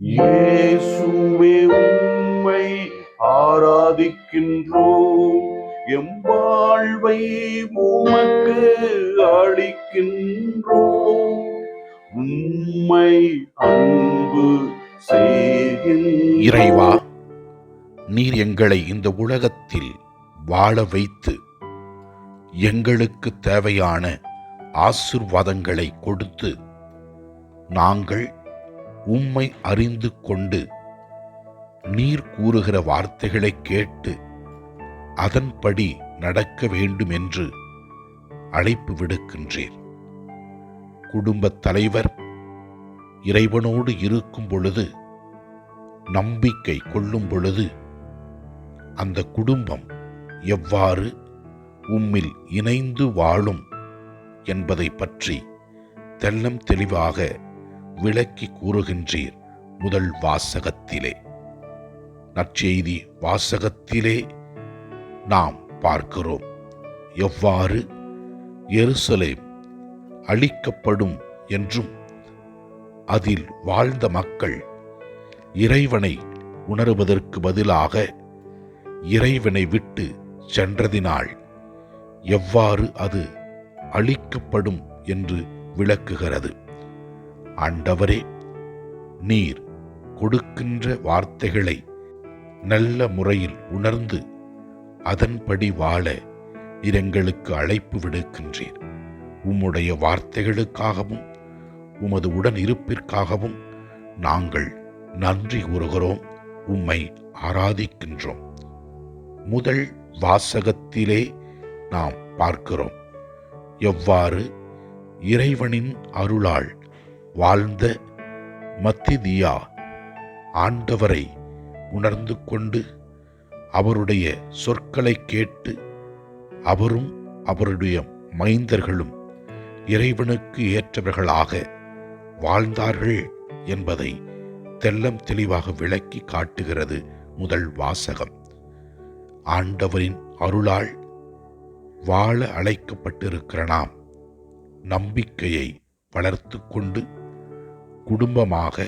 இயேசுவே உம்மை ஆராதிக்கின்றோம். எம் வாழ்வை உமக்கு அளிக்கின்றோம். உம்மை அன்பு இறைவா நீர் எங்களை இந்த உலகத்தில் வாழ வைத்து எங்களுக்கு தேவையான ஆசிர்வாதங்களை கொடுத்து நாங்கள் உம்மை அறிந்து கொண்டு நீர் கூறுகிற வார்த்தைகளை கேட்டு அதன்படி நடக்க வேண்டும் என்று அழைப்பு விடுக்கின்றேன் குடும்பத் தலைவர் இறைவனோடு இருக்கும் பொழுது நம்பிக்கை கொள்ளும் பொழுது அந்த குடும்பம் எவ்வாறு உம்மில் இணைந்து வாழும் என்பதை பற்றி தெல்லம் தெளிவாக விளக்கி கூறுகின்றீர் முதல் வாசகத்திலே. நற்செய்தி வாசகத்திலே நாம் பார்க்கிறோம். எவ்வாறு? எருசலேம் அழிக்கப்படும் என்றும் அதில் வாழ்ந்த மக்கள் இறைவனை உணருவதற்கு பதிலாக இறைவனை விட்டு சென்றதினால் எவ்வாறு அது அழிக்கப்படும் என்று விளக்குகிறது. ஆண்டவரே நீர் கொடுக்கின்ற வார்த்தைகளை நல்ல முறையில் உணர்ந்து அதன்படி வாழ நீர் எங்களுக்கு அழைப்பு விடுக்கின்றீர். உம்முடைய வார்த்தைகளுக்காகவும் உமது உடன் இருப்பிற்காகவும் நாங்கள் நன்றி கூறுகிறோம் உம்மை ஆராதிக்கின்றோம். முதல் வாசகத்திலே நாம் பார்க்கிறோம். எவ்வாறு இறைவனின் அருளால் வாழ்ந்த மத்திதியா ஆண்டவரை உணர்ந்து கொண்டு அவருடைய சொற்களை கேட்டு அவரும் அவருடைய மைந்தர்களும் இறைவனுக்கு ஏற்றவர்களாக வாழ்ந்தார்கள் என்பதை தெல்லம் தெளிவாக விளக்கி காட்டுகிறது முதல் வாசகம். ஆண்டவரின் அருளால் வாழ அழைக்கப்பட்டிருக்கிற நாம் நம்பிக்கையை வளர்த்து கொண்டு குடும்பமாக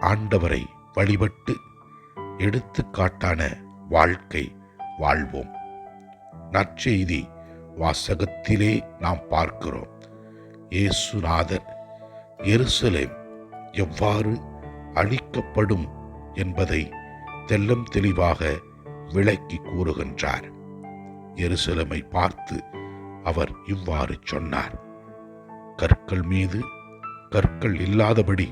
ஆண்டவரை வழிபட்டு எடுத்துக்காட்டான வாழ்க்கை வாழ்வோம். நற்செய்தி வாசகத்திலே நாம் பார்க்கிறோம். இயேசுநாதர் எருசலேம் எவ்வாறு அழிக்கப்படும் என்பதை தெல்லம் தெளிவாக விளக்கி கூறுகின்றார். எருசலமை பார்த்து அவர் இவ்வாறு சொன்னார். கற்கள் மீது கற்கள் இல்லாதபடி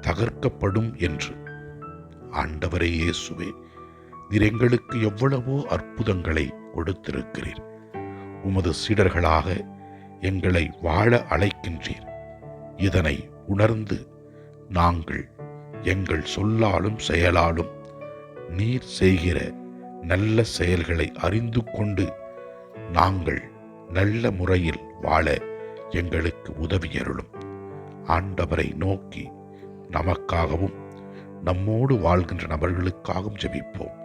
தகர்க்கப்படும் என்று. ஆண்டவரே இயேசுவே நீர் எங்களுக்கு எவ்வளவோ அற்புதங்களை கொடுத்திருக்கிறீர். உமது சீடர்களாக எங்களை வாழ அழைக்கின்றீர். இதனை உணர்ந்து நாங்கள் எங்கள் சொல்லாலும் செயலாலும் நீர் செய்கிற நல்ல செயல்களை அறிந்து கொண்டு நாங்கள் நல்ல முறையில் வாழ எங்களுக்கு உதவியருளும். ஆண்டவரை நோக்கி நமக்காகவும் நம்மோடு வாழ்கின்ற நபர்களுக்காகவும் ஜெபிப்போம்.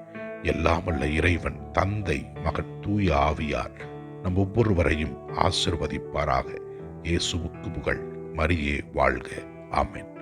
எல்லாமல்ல இறைவன் தந்தை மகன் தூய ஆவியார் நம் ஒவ்வொருவரையும் ஆசிர்வதிப்பாராக. இயேசுவுக்கு புகழ் மரியே வாழ்க. ஆமேன்.